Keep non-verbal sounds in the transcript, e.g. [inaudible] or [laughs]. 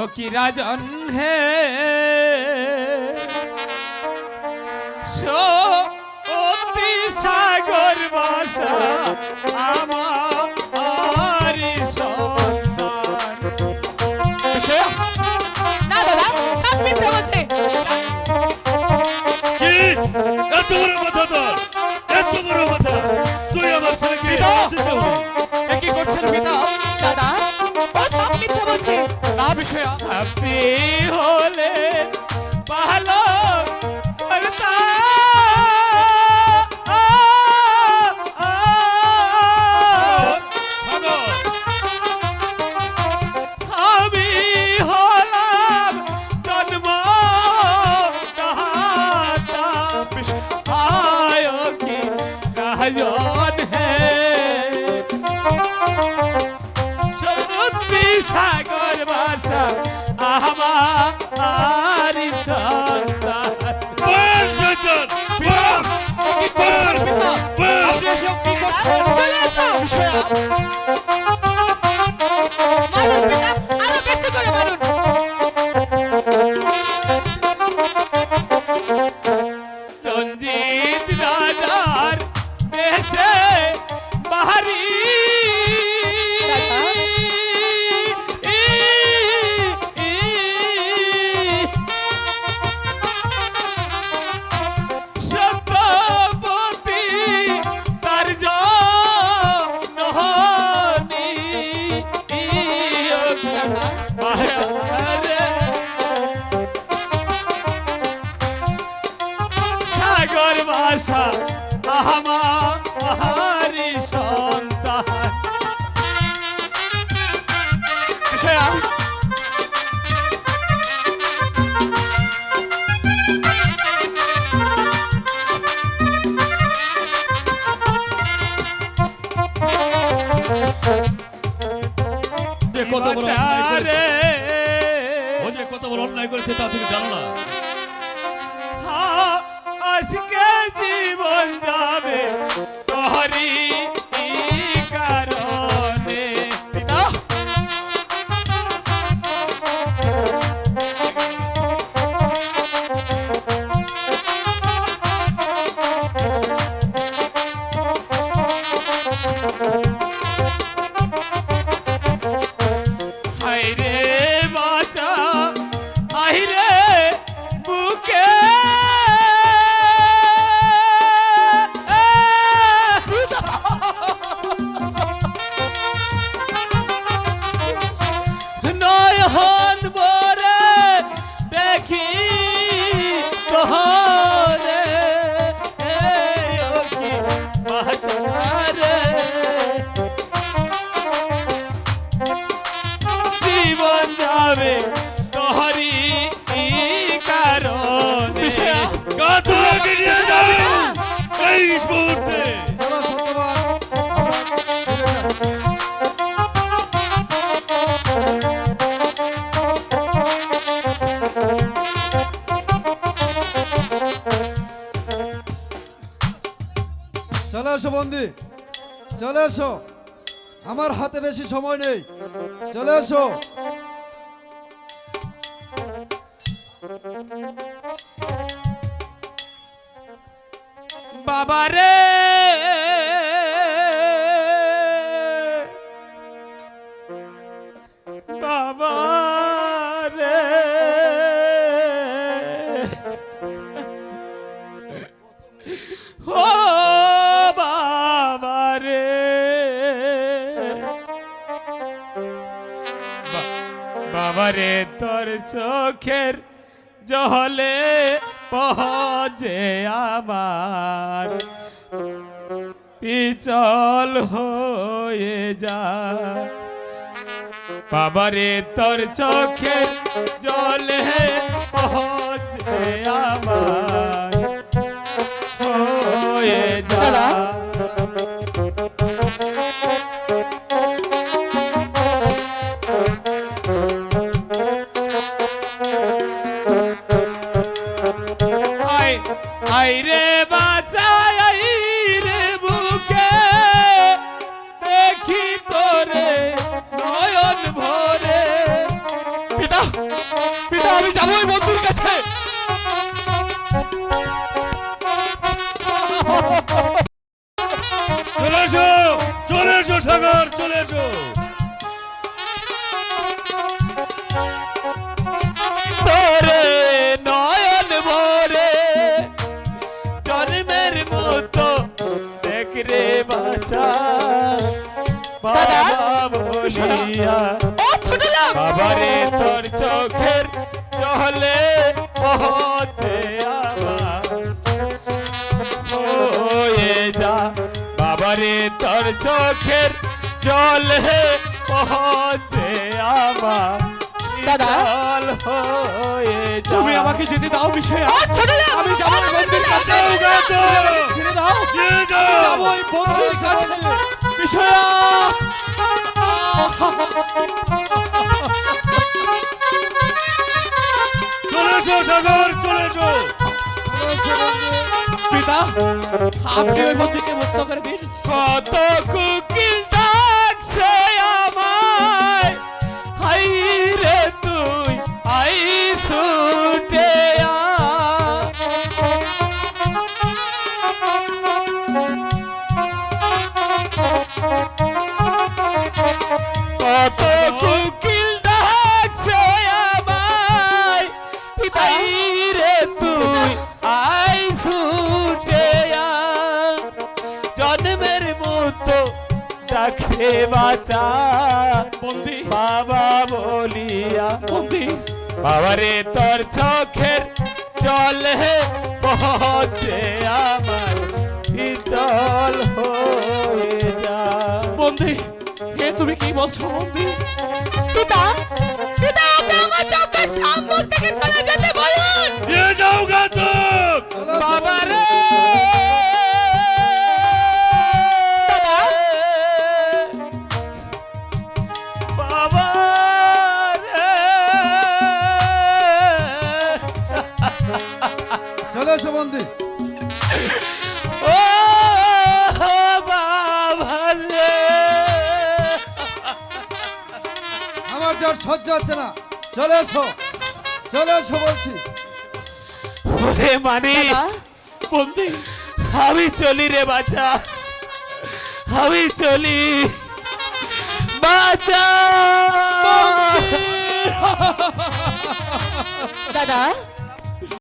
ও কি রাজন হে? সো অতি সাগর বাসা। আপনি হলে ভালো বাবা। কত বড় আচ্ছা, ও যে কত বড় অন্যায় করেছে তা তুমি জানো না। আজকে জীবন যাবে হরি এসো বন্দি। চলে এসো। আমার হাতে বেশি সময় নেই। চলে এসো। বাবা রে আমারে তোর চোখের জহলে পহজে আমার। পিচল হয়ে যা। বাবারে তোর চোখের জলে চলে এসো। তোরে নয়ন ভরে জন্মের মতো দেখ রে বাছা। বাবা বলিয়া ও ছোট তোর চোখের চলে আমার হয়ে যা তোর চোখের জলে পৌঁছে আমার দাদা? তুমি আমাকে যেতে দাও বিষয় আমি যাব বন্ধুর কাছে। ছেড়ে দাও! যাব বন্ধুর কাছে বিষয়া চলে এসো সাগর চলে এসো চলে এসো বন্ধু পিতা আপনি ওই বন্ধুকে মুক্ত করে দিন। কত কুকিল ডাকে বাঁচা। বন্দি। বাবা বলিয়া। বন্দি। বাবারে তোর চোখের জলে পৌঁছে আমার শীতল হয়ে যা। বন্দি। হে তুমি কি বলছো বন্দি? পিতা পিতা আমার চোখের সামনে থেকে চলে চলে এসো বন্দি। ও আমার জ্বর সহ্য হচ্ছে না। চলে এসো। চলে এসো বলছি। ওরে মানি বন্দি আমি চলি রে বাচ্চা আমি চলি। বাচ্চা [laughs] দাদা